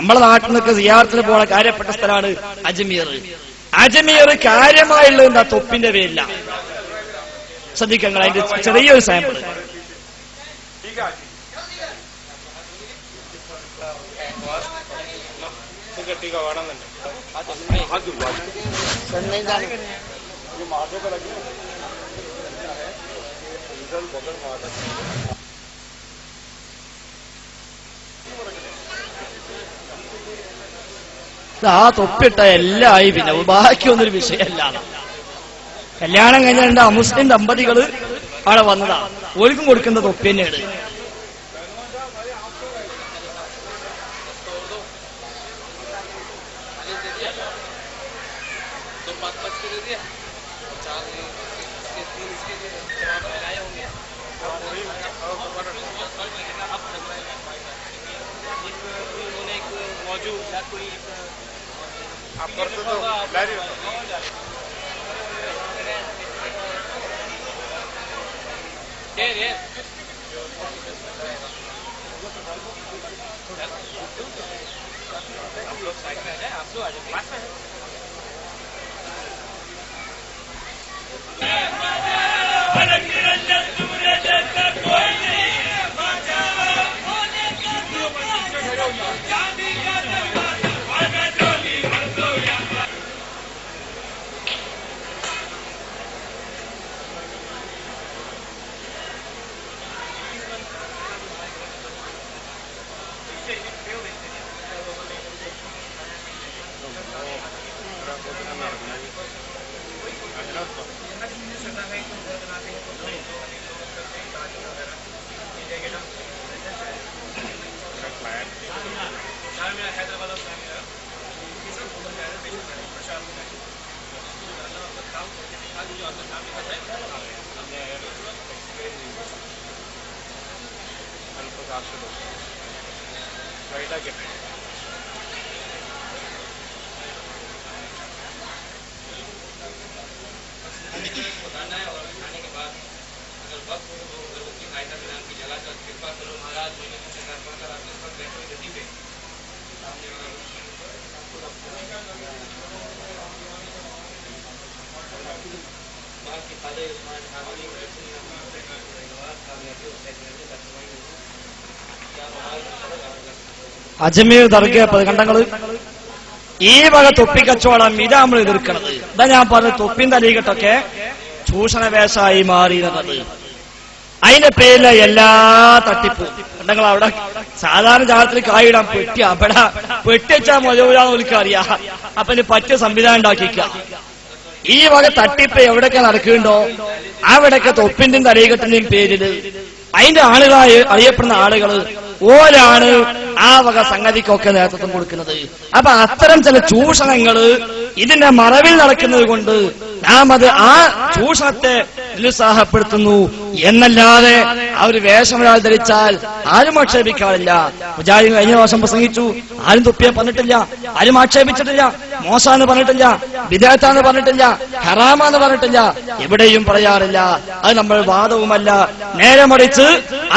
നമ്മളെ നാട്ടിൽ നിന്നൊക്കെ സിയാറത്തിന് പോണ കാര്യപ്പെട്ട സ്ഥലമാണ് അജ്മീർ. അജ്മീർ കാര്യമായുള്ള എന്താ തൊപ്പിന്റെ പേരില്ല. ശ്രദ്ധിക്കങ്ങൾ അതിന്റെ ചെറിയൊരു സാമ്പിൾ ആ തൊപ്പിട്ട എല്ലാം ആയി പിന്നെ ബാക്കിയൊന്നൊരു വിഷയമല്ല കല്യാണം കഴിഞ്ഞ രണ്ട് അമുസ്ലിം ദമ്പതികൾ അവിടെ വന്നതാ. ഓൽക്കും കൊടുക്കുന്ന തൊപ്പി തന്നെയാണ്. Aportando Lario. Yes, yes. हम लोग साइड में हैं आप लोग आ जाइए पास में हैं Bharat Niranjan Right, I get it. Ajmer Dargah കണ്ടങ്ങൾ? ഈ വക തൊപ്പി കച്ചവടം ഇതാ നമ്മൾ എതിർക്കണത്. ഇതാ ഞാൻ പറഞ്ഞ തൊപ്പിൻ തലീകട്ടൊക്കെ ചൂഷണ വേഷമായി മാറി എന്നത് അതിന്റെ പേരിൽ എല്ലാ തട്ടിപ്പ്. ഉണ്ടെങ്കിൽ അവിടെ സാധാരണ ജാലത്തിൽ കായിടാൻ പെട്ടി അവിടെ പെട്ടി വെച്ചാൽ മുതലാന്ന് അറിയാ. അപ്പൊ ഇനി പറ്റിയ സംവിധാനം ഉണ്ടാക്കിക്ക ഈ വക തട്ടിപ്പ് എവിടെയൊക്കെ നടക്കുന്നുണ്ടോ അവിടെയൊക്കെ തൊപ്പിന്റെയും തലീകട്ടിന്റെയും പേരിൽ അതിന്റെ ആളുകളായി അറിയപ്പെടുന്ന ആളുകൾ ഓരാണ് ആ വക സംഗതിക്കൊക്കെ നേതൃത്വം കൊടുക്കുന്നത്. അപ്പൊ അത്തരം ചില ചൂഷണങ്ങൾ ഇതിന്റെ മറവിൽ നടക്കുന്നത് കൊണ്ട് നാം അത് ആ ചൂഷണത്തെ നിരുത്സാഹപ്പെടുത്തുന്നു എന്നല്ലാതെ ആ ഒരു വേഷം ഒരാൾ ധരിച്ചാൽ ആരും ആക്ഷേപിക്കാറില്ല. മുജാഹിദ് കഴിഞ്ഞ ദിവസം പ്രസംഗിച്ചു ആരും തൊപ്പിയെ പറഞ്ഞിട്ടില്ല ആരും ആക്ഷേപിച്ചിട്ടില്ല മോശാന്ന് പറഞ്ഞിട്ടില്ല വിദേഹത്താന്ന് പറഞ്ഞിട്ടില്ല ഹറാമാന്ന് പറഞ്ഞിട്ടില്ല എവിടെയും പറയാറില്ല. അത് നമ്മൾ വാദവുമല്ല. നേരെ മറിച്ച്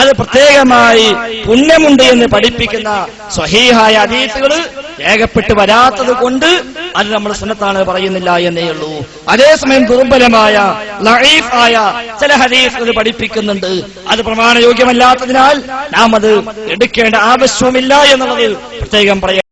അത് പ്രത്യേകമായി പുണ്യമുണ്ട് എന്ന് പഠിപ്പിക്കുന്ന സ്വഹീഹായ അതീത്തുകൾ രേഖപ്പെട്ട് വരാത്തത് കൊണ്ട് അത് നമ്മൾ സുന്നത്താണ് പറയുന്നില്ല എന്നേ ഉള്ളൂ. അതേസമയം ദുർബലമായ ലഈഫായ ചില ഹദീസുകൾ പഠിപ്പിക്കുന്നുണ്ട്. അത് പ്രമാണയോഗ്യമല്ലാത്തതിനാൽ നാം അത് എടുക്കേണ്ട ആവശ്യവുമില്ല എന്നുള്ളത് പ്രത്യേകം പറയാം